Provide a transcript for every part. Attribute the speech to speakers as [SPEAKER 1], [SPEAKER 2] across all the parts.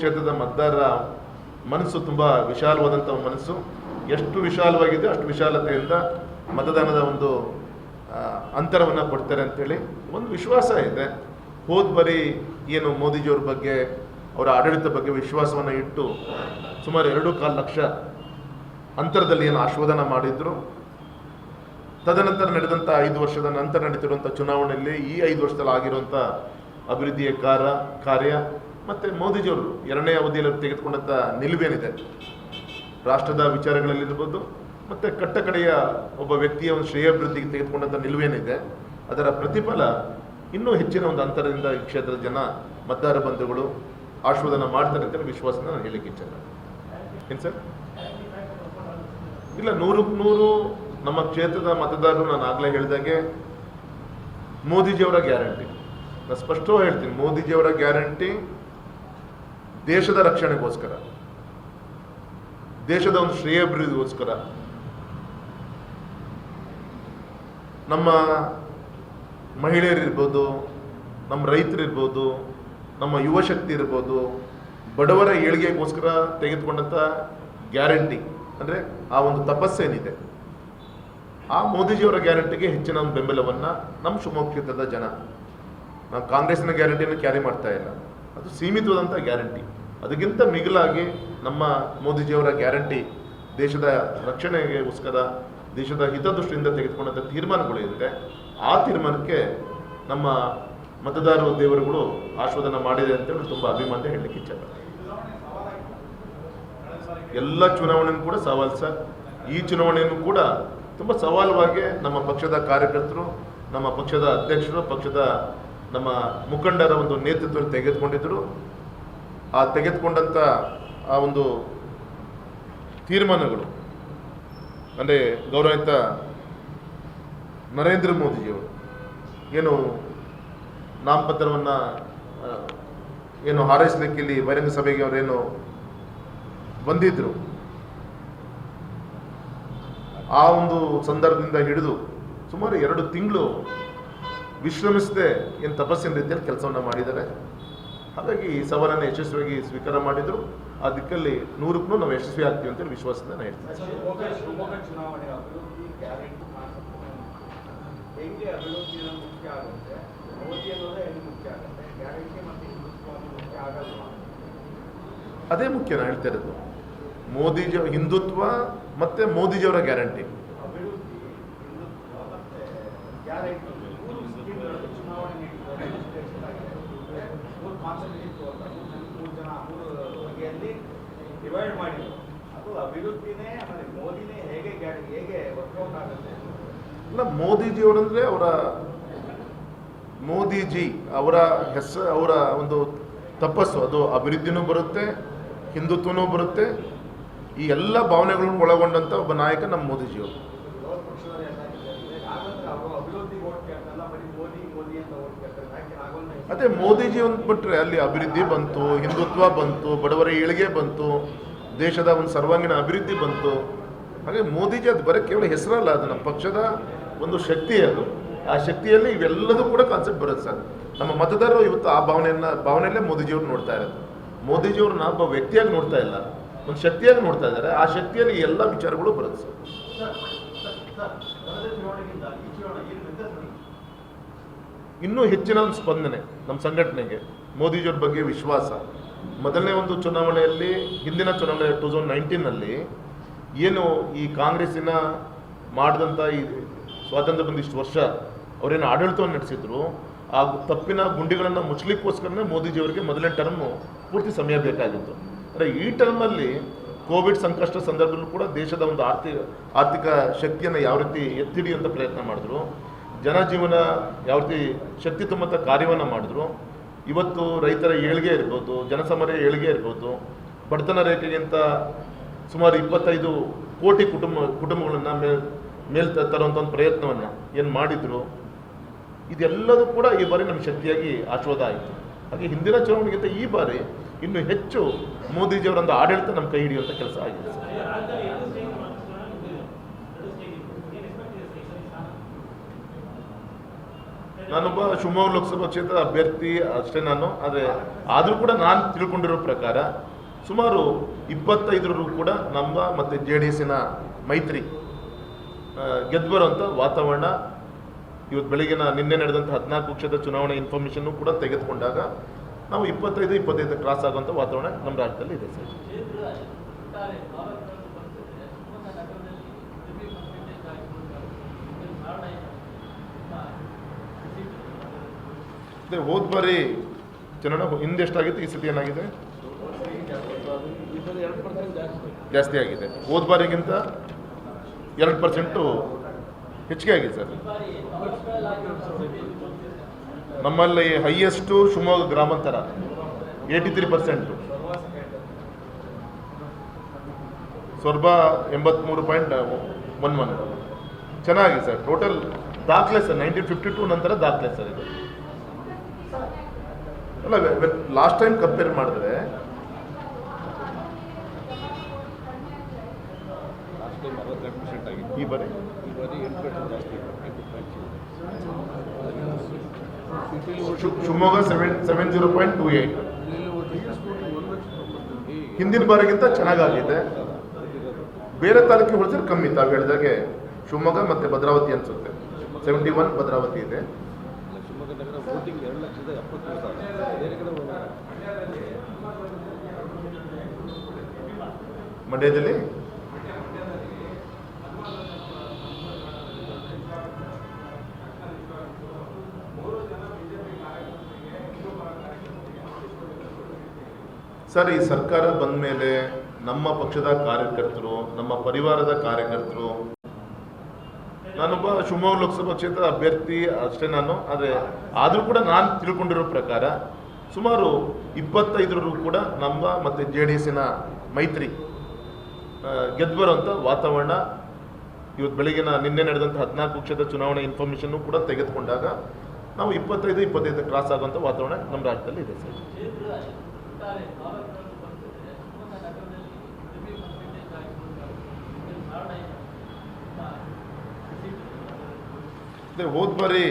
[SPEAKER 1] ಕ್ಷೇತ್ರದ ಮತದಾರರ ಮನಸ್ಸು ತುಂಬ ವಿಶಾಲವಾದಂಥ ಮನಸ್ಸು. ಎಷ್ಟು ವಿಶಾಲವಾಗಿದೆ ಅಷ್ಟು ವಿಶಾಲತೆಯಿಂದ ಮತದಾನದ ಒಂದು ಅಂತರವನ್ನು ಕೊಡ್ತಾರೆ ಅಂತೇಳಿ ಒಂದು ವಿಶ್ವಾಸ ಇದೆ. ಹೋದ ಬರೀ ಏನು ಮೋದಿಜಿಯವ್ರ ಬಗ್ಗೆ, ಅವರ ಆಡಳಿತ ಬಗ್ಗೆ ವಿಶ್ವಾಸವನ್ನು ಇಟ್ಟು ಸುಮಾರು ಎರಡು ಕಾಲು ಲಕ್ಷ ಅಂತರದಲ್ಲಿ ಏನು ಆಶ್ವಾದನ ಮಾಡಿದ್ರು. ತದನಂತರ ನಡೆದಂಥ ಐದು ವರ್ಷದ ನಂತರ ನಡೀತಿರುವಂಥ ಚುನಾವಣೆಯಲ್ಲಿ ಈ ಐದು ವರ್ಷದಲ್ಲಿ ಆಗಿರುವಂಥ ಅಭಿವೃದ್ಧಿಯ ಕಾರ, ಕಾರ್ಯ ಮತ್ತು ಮೋದಿಜಿಯವರು ಎರಡನೇ ಅವಧಿಯಲ್ಲಿ ತೆಗೆದುಕೊಂಡಂಥ ನಿಲುವೇನಿದೆ. ರಾಷ್ಟ್ರದ ವಿಚಾರಗಳಲ್ಲಿರ್ಬೋದು, ಮತ್ತೆ ಕಟ್ಟಕಡೆಯ ಒಬ್ಬ ವ್ಯಕ್ತಿಯ ಒಂದು ಶ್ರೇಯಾಭಿವೃದ್ಧಿಗೆ ತೆಗೆದುಕೊಂಡಂಥ ನಿಲುವೇನಿದೆ. ಅದರ ಪ್ರತಿಫಲ ಇನ್ನೂ ಹೆಚ್ಚಿನ ಒಂದು ಅಂತರದಿಂದ ಈ ಕ್ಷೇತ್ರದ ಜನ, ಮತದಾರ ಬಂಧುಗಳು ಆಶೀರ್ವಾದನ ಮಾಡ್ತಾರೆ ಅಂತ ವಿಶ್ವಾಸನ ನಾನು ಹೇಳಲಿಕ್ಕೆ ಇಚ್ಛೆ ಸರ್? ಇಲ್ಲ ನೂರಕ್ಕೆ ನೂರು ನಮ್ಮ ಕ್ಷೇತ್ರದ ಮತದಾರರು ನಾನು ಆಗಲೇ ಹೇಳಿದಾಗೆ ಮೋದಿಜಿಯವರ ಗ್ಯಾರಂಟಿ. ನಾನು ಸ್ಪಷ್ಟವಾಗಿ ಹೇಳ್ತೀನಿ, ಮೋದಿಜಿಯವರ ಗ್ಯಾರಂಟಿ ದೇಶದ ರಕ್ಷಣೆಗೋಸ್ಕರ, ದೇಶದ ಒಂದು ಶ್ರೇಯಭಿವೃದ್ಧಿಗೋಸ್ಕರ ನಮ್ಮ ಮಹಿಳೆಯರಿರ್ಬೋದು, ನಮ್ಮ ರೈತರಿರ್ಬೋದು, ನಮ್ಮ ಯುವ ಶಕ್ತಿ ಇರ್ಬೋದು, ಬಡವರ ಏಳಿಗೆಗೋಸ್ಕರ ತೆಗೆದುಕೊಂಡಂಥ ಗ್ಯಾರಂಟಿ, ಅಂದರೆ ಆ ಒಂದು ತಪಸ್ಸೇನಿದೆ. ಆ ಮೋದಿಜಿಯವರ ಗ್ಯಾರಂಟಿಗೆ ಹೆಚ್ಚಿನ ಒಂದು ಬೆಂಬಲವನ್ನು ನಮ್ಮ ಶಿವಮೊಗ್ಗ ಜನ, ನಾವು ಕಾಂಗ್ರೆಸ್ನ ಗ್ಯಾರಂಟಿಯನ್ನು ಕ್ಯಾರಿ ಮಾಡ್ತಾ ಇಲ್ಲ. ಅದು ಸೀಮಿತವಾದಂಥ ಗ್ಯಾರಂಟಿ. ಅದಕ್ಕಿಂತ ಮಿಗಿಲಾಗಿ ನಮ್ಮ ಮೋದಿಜಿಯವರ ಗ್ಯಾರಂಟಿ ದೇಶದ ರಕ್ಷಣೆಗೋಸ್ಕರ, ದೇಶದ ಹಿತದೃಷ್ಟಿಯಿಂದ ತೆಗೆದುಕೊಂಡಂಥ ತೀರ್ಮಾನಗಳಿದೆ ಆ ತೀರ್ಮಾನಕ್ಕೆ ನಮ್ಮ ಮತದಾರರು, ದೇವರುಗಳು ಆಶೀರ್ವಾದನ ಮಾಡಿದೆ ಅಂತೇಳಿ ತುಂಬ ಅಭಿಮಾನ ಹೇಳಲಿಕ್ಕೆ ಇಚ್ಛೆ. ಎಲ್ಲ ಚುನಾವಣೆಯೂ ಕೂಡ ಸವಾಲು ಸರ್. ಈ ಚುನಾವಣೆಯನ್ನು ಕೂಡ ತುಂಬ ಸವಾಲುವಾಗಿ ನಮ್ಮ ಪಕ್ಷದ ಕಾರ್ಯಕರ್ತರು, ನಮ್ಮ ಪಕ್ಷದ ಅಧ್ಯಕ್ಷರು, ಪಕ್ಷದ ನಮ್ಮ ಮುಖಂಡರ ಒಂದು ನೇತೃತ್ವದಲ್ಲಿ ತೆಗೆದುಕೊಂಡಿದ್ದರು. ಆ ತೆಗೆದುಕೊಂಡಂಥ ಆ ಒಂದು ತೀರ್ಮಾನಗಳು. ಅಂದರೆ ಗೌರವಿತ ನರೇಂದ್ರ ಮೋದಿಜಿಯವರು ಏನು ನಾಮಪತ್ರವನ್ನು ಏನು ಹಾರೈಸಲಿಕ್ಕೆ ಇಲ್ಲಿ ಬಹಿರಂಗ ಸಭೆಗೆ ಅವರೇನು ಬಂದಿದ್ದರು ಆ ಒಂದು ಸಂದರ್ಭದಿಂದ ಹಿಡಿದು ಸುಮಾರು ಎರಡು ತಿಂಗಳು ವಿಶ್ರಮಿಸದೆ ಏನು ತಪಸ್ಸಿನ ರೀತಿಯಲ್ಲಿ ಕೆಲಸವನ್ನು ಮಾಡಿದ್ದಾರೆ. ಹಾಗಾಗಿ ಈ ಸವಾಲನ್ನು ಯಶಸ್ವಿಯಾಗಿ ಸ್ವೀಕಾರ ಮಾಡಿದ್ರು. ಆ ದಿಕ್ಕಲ್ಲಿ ನೂರಕ್ಕೂ ನಾವು ಯಶಸ್ವಿ ಆಗ್ತೀವಿ ಅಂತೇಳಿ ವಿಶ್ವಾಸದಿಂದ ನಾನು ಹೇಳ್ತೀನಿ. ಅದೇ ಮುಖ್ಯ ನಾನು ಹೇಳ್ತಾ ಇರೋದು. ಮೋದಿಜಿ ಹಿಂದುತ್ವ ಮತ್ತು ಮೋದಿಜಿಯವರ ಗ್ಯಾರಂಟಿ
[SPEAKER 2] ಅಭಿವೃದ್ಧಿ ಹಿಂದುತ್ವ ಮತ್ತೆ ಗ್ಯಾರಂಟಿ ಮೂರು ಸ್ಕೀಮ್ಗಳು ಚುನಾವಣೆ ನೀಡಿದ್ದಾರೆ ರಿಜಿಸ್ಟ್ರೇಷನ್ ಆಗಿದೆ ಮೂರು ಕಾನ್ಸೆಪ್ಟ್ ಇತ್ತು ಅಂತ ಮೂರು ಜನ ಮೂರು ಬಗೆಯಲ್ಲಿ ಡಿವೈಡ್ ಮಾಡಿದ್ರು ಅದು ಅಭಿವೃದ್ಧಿನೇ ಆಮೇಲೆ ಮೋದಿನೇ ಹೇಗೆ ಹೇಗೆ ವರ್ಕೌಟ್ ಆಗುತ್ತೆ
[SPEAKER 1] ಮೋದಿಜಿಯವರಂದ್ರೆ ಅವರ ಮೋದಿಜಿ ಅವರ ಹೆಸ ಅವರ ಒಂದು ತಪಸ್ಸು ಅದು ಅಭಿವೃದ್ಧಿನೂ ಬರುತ್ತೆ ಹಿಂದುತ್ವನೂ ಬರುತ್ತೆ ಈ ಎಲ್ಲ ಭಾವನೆಗಳನ್ನು ಒಳಗೊಂಡಂಥ ಒಬ್ಬ ನಾಯಕ ನಮ್ಮ ಮೋದಿಜಿಯವರು. ಅದೇ ಮೋದಿಜಿ ಅಂತ ಬಿಟ್ರೆ ಅಲ್ಲಿ ಅಭಿವೃದ್ಧಿ ಬಂತು ಹಿಂದುತ್ವ ಬಂತು ಬಡವರ ಏಳಿಗೆ ಬಂತು ದೇಶದ ಒಂದು ಸರ್ವಾಂಗೀಣ ಅಭಿವೃದ್ಧಿ ಬಂತು. ಹಾಗೆ ಮೋದಿಜಿ ಅದು ಬರೀ ಕೇವಲ ಹೆಸರಲ್ಲ, ಅದು ನಮ್ಮ ಪಕ್ಷದ ಒಂದು ಶಕ್ತಿ ಅದು. ಆ ಶಕ್ತಿಯಲ್ಲಿ ಇವೆಲ್ಲದೂ ಕೂಡ ಕಾನ್ಸೆಪ್ಟ್ ಬರುತ್ತೆ ಸರ್. ನಮ್ಮ ಮತದಾರರು ಇವತ್ತು ಆ ಭಾವನೆಯನ್ನ, ಭಾವನೆಯಲ್ಲೇ ಮೋದಿಜಿಯವ್ರು ನೋಡ್ತಾ ಇರೋದು. ಮೋದಿಜಿಯವ್ರನ್ನ ಒಬ್ಬ ವ್ಯಕ್ತಿಯಾಗಿ ನೋಡ್ತಾ ಇಲ್ಲ, ಒಂದು ಶಕ್ತಿಯಾಗಿ ನೋಡ್ತಾ ಇದ್ದಾರೆ. ಆ ಶಕ್ತಿಯಲ್ಲಿ ಎಲ್ಲ ವಿಚಾರಗಳು ಬರುತ್ತೆ ಸರ್. ಇನ್ನೂ ಹೆಚ್ಚಿನ ಒಂದು ಸ್ಪಂದನೆ ನಮ್ಮ ಸಂಘಟನೆಗೆ ಮೋದಿಜಿಯವ್ರ ಬಗ್ಗೆ ವಿಶ್ವಾಸ. ಮೊದಲನೇ ಒಂದು ಚುನಾವಣೆಯಲ್ಲಿ, ಹಿಂದಿನ ಚುನಾವಣೆ ಟು ತೌಸಂಡ್ ನೈನ್ಟೀನಲ್ಲಿ ಏನು ಈ ಕಾಂಗ್ರೆಸ್ಸಿನ ಮಾಡಿದಂಥ ಈ ಸ್ವಾತಂತ್ರ್ಯ ಬಂದಿಷ್ಟು ವರ್ಷ ಅವರೇನು ಆಡಳಿತವನ್ನು ನಡೆಸಿದ್ರು, ಆ ತಪ್ಪಿನ ಗುಂಡಿಗಳನ್ನು ಮುಚ್ಚಲಿಕ್ಕೋಸ್ಕರನೇ ಮೋದಿಜಿಯವರಿಗೆ ಮೊದಲನೇ ಟರ್ಮು ಪೂರ್ತಿ ಸಮಯ ಬೇಕಾಗಿತ್ತು. ಅಂದರೆ ಈ ಟರ್ಮಲ್ಲಿ ಕೋವಿಡ್ ಸಂಕಷ್ಟ ಸಂದರ್ಭದಲ್ಲೂ ಕೂಡ ದೇಶದ ಒಂದು ಆರ್ಥಿಕ ಆರ್ಥಿಕ ಶಕ್ತಿಯನ್ನು ಯಾವ ರೀತಿ ಎತ್ತಿಡಿಯುವಂಥ ಪ್ರಯತ್ನ ಮಾಡಿದ್ರು, ಜನಜೀವನ ಯಾವ ರೀತಿ ಶಕ್ತಿ ತುಂಬಂಥ ಕಾರ್ಯವನ್ನು ಮಾಡಿದ್ರು ಇವತ್ತು ರೈತರ ಏಳಿಗೆ ಇರ್ಬೋದು ಜನಸಮರ ಏಳಿಗೆ ಇರ್ಬೋದು, ಬಡತನ ರೇಖೆಗಿಂತ ಸುಮಾರು ಇಪ್ಪತ್ತೈದು ಕೋಟಿ ಕುಟುಂಬ, ಕುಟುಂಬಗಳನ್ನು ಮೇಲ್ ಮೇಲ್ ತರುವಂಥ ಒಂದು ಪ್ರಯತ್ನವನ್ನು ಏನು ಮಾಡಿದ್ರು, ಇದೆಲ್ಲದೂ ಕೂಡ ಈ ಬಾರಿ ನಮ್ಮ ಶಕ್ತಿಯಾಗಿ ಆಶೀರ್ವಾದ ಆಯಿತು. ಹಾಗೆ ಹಿಂದಿನ ಚುನಾವಣೆಗಿಂತ ಈ ಬಾರಿ ಇನ್ನು ಹೆಚ್ಚು ಮೋದಿಜಿಯವರೊಂದು ಆಡಳಿತ ನಮ್ಮ ಕೈ ಹಿಡಿಯುವಂಥ ಕೆಲಸ ಆಗಿದೆ ಸರ್
[SPEAKER 3] ರಾಜ್ಯದಲ್ಲಿ ಎರಡು ಸ್ಟೇಜ್ ಚುನಾವಣೆ ಇದೆ ಎರಡು ಸ್ಟೇಜ್ ಇದೆ ಏನು ಎಕ್ಸ್ಪೆಕ್ಟ್ ಇದೆ ಸರ್ ಈ ಸಲ
[SPEAKER 1] ನಾನೊಬ್ಬ ಶಿವಮೊಗ್ಗ ಲೋಕಸಭಾ ಕ್ಷೇತ್ರದ ಅಭ್ಯರ್ಥಿ ಅಷ್ಟೇ ನಾನು, ಆದರೆ ಆದರೂ ಕೂಡ ನಾನು ತಿಳ್ಕೊಂಡಿರೋ ಪ್ರಕಾರ ಸುಮಾರು ಇಪ್ಪತ್ತೈದರರು ಕೂಡ ನಮ್ಮ ಮತ್ತು ಜೆ ಡಿ ಎಸ್ಸಿನ ಮೈತ್ರಿ ಗೆದ್ದು ಬರುವಂಥ ವಾತಾವರಣ ಇವತ್ತು ಬೆಳಗಿನ ನಿನ್ನೆ ನಡೆದಂಥ ಹದಿನಾಲ್ಕು ಕ್ಷೇತ್ರ ಚುನಾವಣೆ ಇನ್ಫಾರ್ಮೇಷನ್ನು ಕೂಡ ತೆಗೆದುಕೊಂಡಾಗ ನಾವು ಇಪ್ಪತ್ತೈದು ಇಪ್ಪತ್ತೈದು ಕ್ರಾಸ್ ಆಗುವಂಥ ವಾತಾವರಣ ನಮ್ಮ ರಾಜ್ಯದಲ್ಲಿ ಇದೆ ಸರ್. ಅದೇ ಹೋದ ಬಾರಿ ಚಲನ ಹಿಂದೆ ಎಷ್ಟಾಗಿತ್ತು? ಈ ಸತಿ ಏನಾಗಿದೆ? ಜಾಸ್ತಿ ಆಗಿದೆ. ಹೋದ ಬಾರಿಗಿಂತ ಎರಡು ಪರ್ಸೆಂಟು ಹೆಚ್ಚಿಗೆ ಆಗಿದೆ ಸರ್. ನಮ್ಮಲ್ಲಿ ಹೈಯೆಸ್ಟು ಶಿವಮೊಗ್ಗ ಗ್ರಾಮಾಂತರ ಏಯ್ಟಿ ತ್ರೀ ಪರ್ಸೆಂಟು ಸೊರ್ಬ ಎಂಬತ್ತ್ಮೂರು ಪಾಯಿಂಟ್ ಒನ್ ಒನ್ ಚೆನ್ನಾಗಿದೆ ಸರ್. ಟೋಟಲ್ ದಾಖಲೆ ಸರ್ ನೈನ್ಟೀನ್ ಫಿಫ್ಟಿ ಟೂ ನಂತರ ದಾಖಲೆ ಸರ್ ಇದು. ಅಲ್ಲ ಲಾಸ್ಟ್ ಟೈಮ್ ಕಂಪೇರ್ ಮಾಡಿದ್ರೆ
[SPEAKER 3] ಲಾಸ್ಟ್ ಟೈಮ್ ಅರವತ್ತೆರಡು ಪರ್ಸೆಂಟ್ ಆಗಿತ್ತು
[SPEAKER 1] ಈ ಬಾರಿ?
[SPEAKER 3] ಈ ಬಾರಿ ಎಂಟು ಪರ್ಸೆಂಟ್ ಜಾಸ್ತಿ
[SPEAKER 1] Shivamogga seven seven zero point two eight ಹಿಂದಿನ ಬಾರಿಗಿಂತ ಚೆನ್ನಾಗಾಗಿದೆ. ಬೇರೆ ತಾಲೂಕಿಗೆ ಹೋಲಿಸಿದ್ರೆ ಕಮ್ಮಿ. ತಾವು ಹೇಳಿದಾಗೆ ಶಿವಮೊಗ್ಗ ಮತ್ತು ಭದ್ರಾವತಿ ಅನ್ಸುತ್ತೆ. ಸೆವೆಂಟಿ ಒನ್ ಭದ್ರಾವತಿ ಇದೆ.
[SPEAKER 3] ವೋಟಿಂಗ್ ಎರಡು ಲಕ್ಷದ ಎಪ್ಪತ್ತು ಸಾವಿರ. ಬೇರೆ ಕಡೆ
[SPEAKER 1] ಮಂಡ್ಯದಲ್ಲಿ? ಸರ್, ಈ ಸರ್ಕಾರ ಬಂದ ಮೇಲೆ ನಮ್ಮ ಪಕ್ಷದ ಕಾರ್ಯಕರ್ತರು, ನಮ್ಮ ಪರಿವಾರದ ಕಾರ್ಯಕರ್ತರು ನಾನೊಬ್ಬ ಶಿವಮೊಗ್ಗ ಲೋಕಸಭಾ ಕ್ಷೇತ್ರ ಅಭ್ಯರ್ಥಿ ಅಷ್ಟೇ ನಾನು, ಆದರೆ ಆದರೂ ಕೂಡ ನಾನು ತಿಳ್ಕೊಂಡಿರೋ ಪ್ರಕಾರ ಸುಮಾರು ಇಪ್ಪತ್ತೈದರಲ್ಲೂ ಕೂಡ ನಮ್ಮ ಮತ್ತು ಜೆ ಡಿ ಎಸ್ಸಿನ ಮೈತ್ರಿ ಗೆದ್ದು ಬರುವಂಥ ವಾತಾವರಣ ಇವತ್ತು ಬೆಳಗಿನ ನಿನ್ನೆ ನಡೆದಂಥ ಹದಿನಾಲ್ಕು ಕ್ಷೇತ್ರ ಚುನಾವಣೆ ಇನ್ಫಾರ್ಮೇಷನ್ನು ಕೂಡ ತೆಗೆದುಕೊಂಡಾಗ ನಾವು ಇಪ್ಪತ್ತೈದು ಇಪ್ಪತ್ತೈದು ಕ್ರಾಸ್ ಆಗುವಂಥ ವಾತಾವರಣ ನಮ್ಮ ರಾಜ್ಯದಲ್ಲಿ ಇದೆ ಸರ್. ಅದೇ ಹೋದ ಬಾರಿ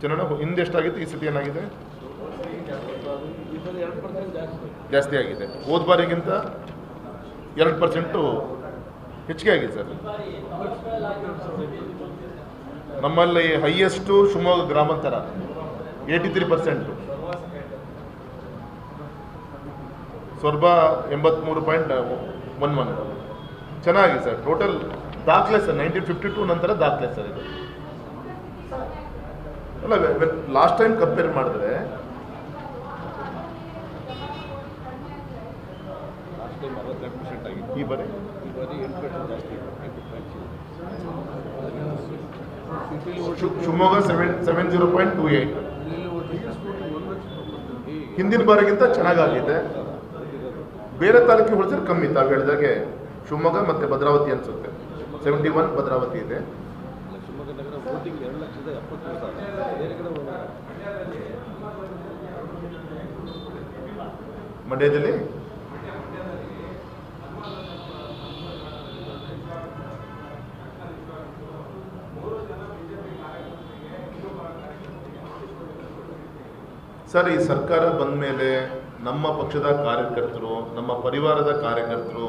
[SPEAKER 1] ಚುನಾವಣೆ ಹಿಂದೆ ಎಷ್ಟಾಗಿತ್ತು ಈ ಸತಿ ಏನಾಗಿದೆ?
[SPEAKER 3] ಜಾಸ್ತಿ
[SPEAKER 1] ಆಗಿದೆ. ಹೋದ ಬಾರಿಗಿಂತ ಎರಡು ಪರ್ಸೆಂಟು ಹೆಚ್ಚಿಗೆ ಆಗಿದೆ ಸರ್. ನಮ್ಮಲ್ಲಿ ಹೈಯೆಸ್ಟು ಶಿವಮೊಗ್ಗ ಗ್ರಾಮಾಂತರ ಏಯ್ಟಿ ತ್ರೀ ಪರ್ಸೆಂಟು. ಸ್ವರ್ಭ ಎಂಬತ್ತ್ಮೂರು ಪಾಯಿಂಟ್ ಒನ್ ಒನ್. ಚೆನ್ನಾಗಿದೆ ಸರ್. ಟೋಟಲ್ ದಾಖಲೆ ಸರ್, ನೈನ್ಟೀನ್ ಫಿಫ್ಟಿ ಟೂ ನಂತರ ದಾಖಲೆ ಸರ್ ಇದು. ಅಲ್ಲ ಲಾಸ್ಟ್ ಟೈಮ್ ಕಂಪೇರ್ ಮಾಡಿದ್ರೆ ಈ ಬಾರಿ? Shivamogga seven seven zero point two eight ಹಿಂದಿನ ಬಾರಿಗಿಂತ ಚೆನ್ನಾಗಾಗಿದೆ. ಬೇರೆ ತಾಲೂಕಿಗೆ ಹೋಲಿಸಿದ್ರೆ ಕಮ್ಮಿ ತಾವು ಹೇಳಿದಾಗೆ ಶಿವಮೊಗ್ಗ ಮತ್ತು ಭದ್ರಾವತಿ ಅನಿಸುತ್ತೆ. ಸೆವೆಂಟಿ ಒನ್ ಭದ್ರಾವತಿ ಇದೆ.
[SPEAKER 3] ನಗರ ವೋಟಿಂಗ್ ಎರಡು ಲಕ್ಷದ ಎಪ್ಪತ್ತೈದು ಸಾವಿರ. ಬೇರೆ ಕಡೆ
[SPEAKER 1] ಮಂಡ್ಯದಲ್ಲಿ? ಸರ್, ಈ ಸರ್ಕಾರ ಬಂದ ಮೇಲೆ ನಮ್ಮ ಪಕ್ಷದ ಕಾರ್ಯಕರ್ತರು, ನಮ್ಮ ಪರಿವಾರದ ಕಾರ್ಯಕರ್ತರು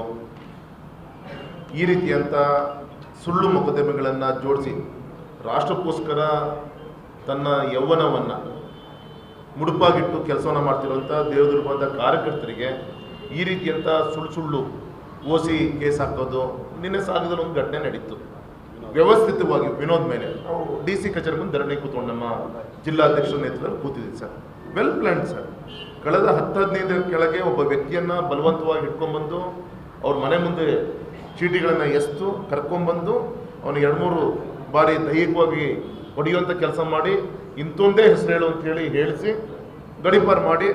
[SPEAKER 1] ಈ ರೀತಿಯಂಥ ಸುಳ್ಳು ಮೊಕದ್ದಮೆಗಳನ್ನು ಜೋಡಿಸಿ ರಾಷ್ಟ್ರಕ್ಕೋಸ್ಕರ ತನ್ನ ಯೌವನವನ್ನು ಮುಡುಪಾಗಿಟ್ಟು ಕೆಲಸವನ್ನು ಮಾಡ್ತಿರುವಂಥ ದೇವದುರ್ಗದ ಕಾರ್ಯಕರ್ತರಿಗೆ ಈ ರೀತಿಯಂಥ ಸುಳ್ಳು ಸುಳ್ಳು ಓಸಿ ಕೇಸ್ ಹಾಕೋದು, ನಿನ್ನೆ ಸಾಗದಲ್ಲಿ ಒಂದು ಘಟನೆ ನಡೀತು. ವ್ಯವಸ್ಥಿತವಾಗಿ ವಿನೋದ್ ಮೇಲೆ ನಾವು ಡಿ ಸಿ ಕಚೇರಿ ಮುಂದೆ ಧರಣಿ ಕೂತ್ಕೊಂಡು ನಮ್ಮ ಜಿಲ್ಲಾಧ್ಯಕ್ಷರ ನೇತೃತ್ವದಲ್ಲಿ ಕೂತಿದ್ದೀವಿ ಸರ್. Well planned sir. ಕಳೆದ ಹತ್ತು, ಹದಿನೈದರ ಕೆಳಗೆ ಒಬ್ಬ ವ್ಯಕ್ತಿಯನ್ನು ಬಲವಂತವಾಗಿ ಇಟ್ಕೊಂಡ್ಬಂದು ಅವ್ರ ಮನೆ ಮುಂದೆ ಚೀಟಿಗಳನ್ನು ಎಸ್ತು, ಕರ್ಕೊಂಡ್ಬಂದು ಅವನಿಗೆ ಎರಡು, ಮೂರು ಬಾರಿ ದೈಹಿಕವಾಗಿ ಹೊಡೆಯುವಂಥ ಕೆಲಸ ಮಾಡಿ ಇಂಥೊಂದೇ ಹೆಸರು ಹೇಳು ಅಂತ ಹೇಳಿ ಹೇಳಿಸಿ ಗಡಿಪಾರು ಮಾಡಿ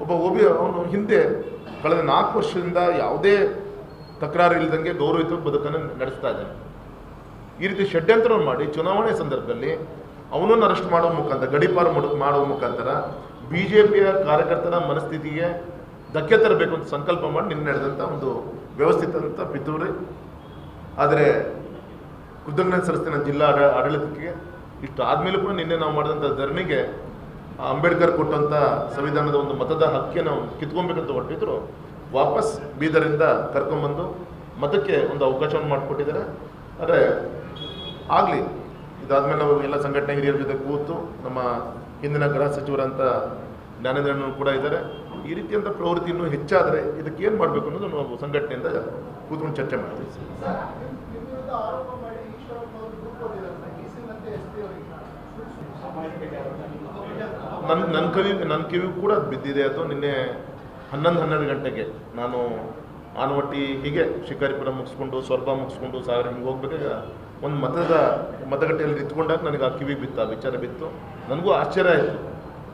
[SPEAKER 1] ಒಬ್ಬ ಒಬಿ ಅವನು ಹಿಂದೆ ಕಳೆದ ನಾಲ್ಕು ವರ್ಷದಿಂದ ಯಾವುದೇ ತಕರಾರು ಇಲ್ಲದಂಗೆ ಗೌರವಿತ ಬದುಕನ್ನು ನಡೆಸ್ತಾ ಇದ್ದಾನೆ. ಈ ರೀತಿ ಷಡ್ಯಂತ್ರ ಮಾಡಿ ಚುನಾವಣೆ ಸಂದರ್ಭದಲ್ಲಿ ಅವನನ್ನು ಅರೆಸ್ಟ್ ಮಾಡುವ ಮುಖಾಂತರ, ಗಡಿಪಾರು ಮಾಡು- ಮಾಡುವ ಮುಖಾಂತರ ಬಿ ಜೆ ಪಿಯ ಕಾರ್ಯಕರ್ತರ ಮನಸ್ಥಿತಿಗೆ ಧಕ್ಕೆ ತರಬೇಕು ಅಂತ ಸಂಕಲ್ಪ ಮಾಡಿ ನಿನ್ನೆ ನಡೆದಂಥ ಒಂದು ವ್ಯವಸ್ಥಿತ ಅಂತ ಪಿತೂರಿ. ಆದರೆ ಕೃತಜ್ಞತೆ ಸಲ್ಲಿಸ್ತೇನೆ ಜಿಲ್ಲಾ ಆಡಳಿತಕ್ಕೆ ಇಷ್ಟು ಆದಮೇಲೂ ಕೂಡ ನಿನ್ನೆ ನಾವು ಮಾಡಿದಂಥ ಧರಣಿಗೆ ಅಂಬೇಡ್ಕರ್ ಕೊಟ್ಟಂಥ ಸಂವಿಧಾನದ ಒಂದು ಮತದ ಹಕ್ಕಿನ ಕಿತ್ಕೊಬೇಕಂತ ಹೊರಟಿದ್ರು. ವಾಪಸ್ ಬೀದರಿಂದ ಕರ್ಕೊಂಬಂದು ಮತಕ್ಕೆ ಒಂದು ಅವಕಾಶವನ್ನು ಮಾಡಿಕೊಟ್ಟಿದ್ದಾರೆ. ಆದರೆ ಆಗಲಿ, ಇದಾದ್ಮೇಲೆ ನಾವು ಎಲ್ಲ ಸಂಘಟನೆ ಹಿರಿಯರ ಜೊತೆ ಕೂತು ನಮ್ಮ ಹಿಂದಿನ ಗೃಹ ಸಚಿವರಂತ ಜ್ಞಾನೇಂದ್ರನೂ ಕೂಡ ಇದ್ದಾರೆ. ಈ ರೀತಿಯಂಥ ಪ್ರವೃತ್ತಿ ಇನ್ನೂ ಹೆಚ್ಚಾದರೆ ಇದಕ್ಕೆ ಏನು ಮಾಡಬೇಕು ಅನ್ನೋದು ನಾವು ಸಂಘಟನೆಯಿಂದ ಕೂತ್ಕೊಂಡು ಚರ್ಚೆ ಮಾಡ್ತೀವಿ. ನನ್ನ ನನ್ನ ಕವಿ ನನ್ನ ಕಿವಿ ಕೂಡ ಅದು ಬಿದ್ದಿದೆ. ಅದು ನಿನ್ನೆ ಹನ್ನೊಂದು ಹನ್ನೆರಡು ಗಂಟೆಗೆ ನಾನು ಆನವಟ್ಟಿ ಹೀಗೆ ಶಿಕಾರಿಪುರ ಮುಗಿಸ್ಕೊಂಡು ಸ್ವರ್ಪ ಮುಗಿಸ್ಕೊಂಡು ಸಾಗರ ಹಿಂಗೆ ಹೋಗ್ಬೇಕಾಗ ಒಂದು ಮತದ ಮತಗಟ್ಟೆಯಲ್ಲಿ ನಿಂತ್ಕೊಂಡಾಗ ನನಗೆ ಆ ಕಿವಿ ಬಿತ್ತು ಆ ವಿಚಾರ ಬಿತ್ತು. ನನಗೂ ಆಶ್ಚರ್ಯ ಆಯಿತು.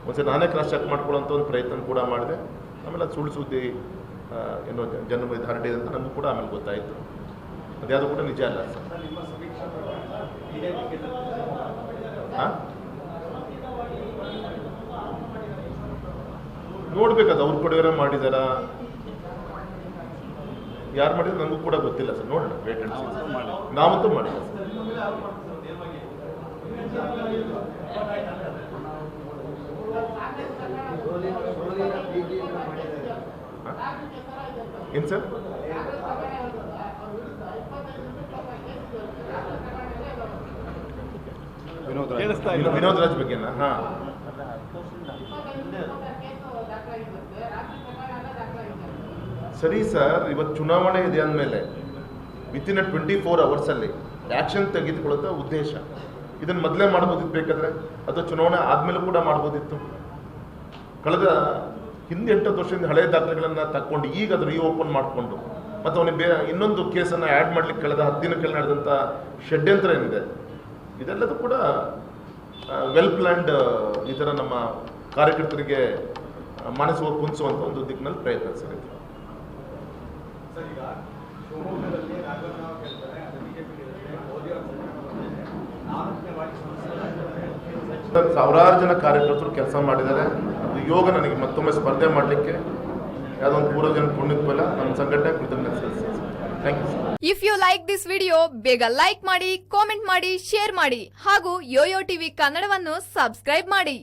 [SPEAKER 1] ಒಂದ್ಸರಿ ನಾನೇ ಕ್ರಾಸ್ ಚೆಕ್ ಮಾಡ್ಕೊಳ್ಳೋಂಥ ಒಂದು ಪ್ರಯತ್ನ ಕೂಡ ಮಾಡಿದೆ. ಆಮೇಲೆ ಅದು ಸುಳ್ಳು ಸುದ್ದಿ ಏನೋ ಜನ್ಮ ಇದು ಹರಡಿದೆ ಅಂತ ನನಗೂ ಕೂಡ ಆಮೇಲೆ ಗೊತ್ತಾಯಿತು. ಅದ್ಯಾವುದು ಕೂಡ ನಿಜ ಅಲ್ಲ. ಹಾಂ ನೋಡ್ಬೇಕದು ಅವ್ರ ಕೊಡುವರೆ ಮಾಡಿದಾರ? ಯಾರು ಮಾಡಿದ್ರು ನಮಗೂ ಕೂಡ ಗೊತ್ತಿಲ್ಲ ಸರ್ ನೋಡೋಣ ವೇಟ್ ಅಂಡ್ ನಾವಂತೂ ಮಾಡಿಲ್ಲ ಸರ್. ಏನು ಸರ್?
[SPEAKER 3] ವಿನೋದ್
[SPEAKER 4] ರಾಜ್.
[SPEAKER 1] ವಿನೋ- ವಿನೋದ್ ರಾಜ್ ಬಗ್ಗೆನಾ? ಹಾಂ. ಸರಿ ಸರ್, ಇವತ್ತು ಚುನಾವಣೆ ಇದೆ ಅಂದಮೇಲೆ ವಿತಿನ್ ಅ ಟ್ವೆಂಟಿ ಫೋರ್ ಅವರ್ಸಲ್ಲಿ ಆ್ಯಕ್ಷನ್ ತೆಗೆದುಕೊಳ್ಳೋದು ಉದ್ದೇಶ. ಇದನ್ನು ಮೊದಲೇ ಮಾಡ್ಬೋದಿತ್ತು ಬೇಕಾದ್ರೆ? ಅಥವಾ ಚುನಾವಣೆ ಆದಮೇಲೂ ಕೂಡ ಮಾಡ್ಬೋದಿತ್ತು? ಕಳೆದ ಹಿಂದೆ ಎಂಟು ವರ್ಷದಿಂದ ಹಳೆಯ ದಾಖಲೆಗಳನ್ನು ತಕ್ಕೊಂಡು ಈಗ ಅದು ರೀಓಪನ್ ಮಾಡಿಕೊಂಡು, ಮತ್ತು ಅವನಿಗೆ ಬೇ, ಇನ್ನೊಂದು ಕೇಸನ್ನು ಆ್ಯಡ್ ಮಾಡಲಿಕ್ಕೆ ಕಳೆದ ಹತ್ತು ದಿನಕ್ಕೆ ನಡೆದಂಥ ಷಡ್ಯಂತ್ರ ಏನಿದೆ? ಇದೆಲ್ಲದೂ ಕೂಡ ವೆಲ್ ಪ್ಲ್ಯಾಂಡ್ ಈ ಥರ ನಮ್ಮ ಕಾರ್ಯಕರ್ತರಿಗೆ ಮಾಡಿಸುವ ಕುಂಚುವಂಥ ಒಂದು ದಿಕ್ಕಿನಲ್ಲಿ ಪ್ರಯತ್ನ ಸರ್
[SPEAKER 2] ಈಗ ಶಿವಮೊಗ್ಗದಲ್ಲಿ ರಾಘವೇಂದ್ರ ಕೇಳ್ತಾರೆ ಅದು ಬಿಜೆಪಿ ಮೋದಿ ಅವರ ನಾಲ್ಕನೇ
[SPEAKER 1] ಸಾವಿರಾರು ಜನ ಕಾರ್ಯಕರ್ತರು ಕೆಲಸ ಮಾಡಿದ್ದಾರೆ. ಅದು ಯೋಗ ನನಗೆ ಮತ್ತೊಮ್ಮೆ ಸ್ಪರ್ಧೆ ಮಾಡಲಿಕ್ಕೆ ಯಾವುದೊಂದು ಪೂರ್ವ ಜನ ಪುಣ್ಯದ ಫಲ ನಮ್ಮ ಸಂಘಟನೆ ಕೃತಜ್ಞತೆ ಸಲ್ಲಿಸ್ತೀನಿ thank you
[SPEAKER 5] if you like this video ಬೇಗ ಲೈಕ್ ಮಾಡಿ ಕಾಮೆಂಟ್ ಮಾಡಿ ಶೇರ್ ಮಾಡಿ ಹಾಗೂ ಯೋಯೋ ಟಿವಿ ಕನ್ನಡವನ್ನು ಸಬ್ಸ್ಕ್ರೈಬ್ ಮಾಡಿ.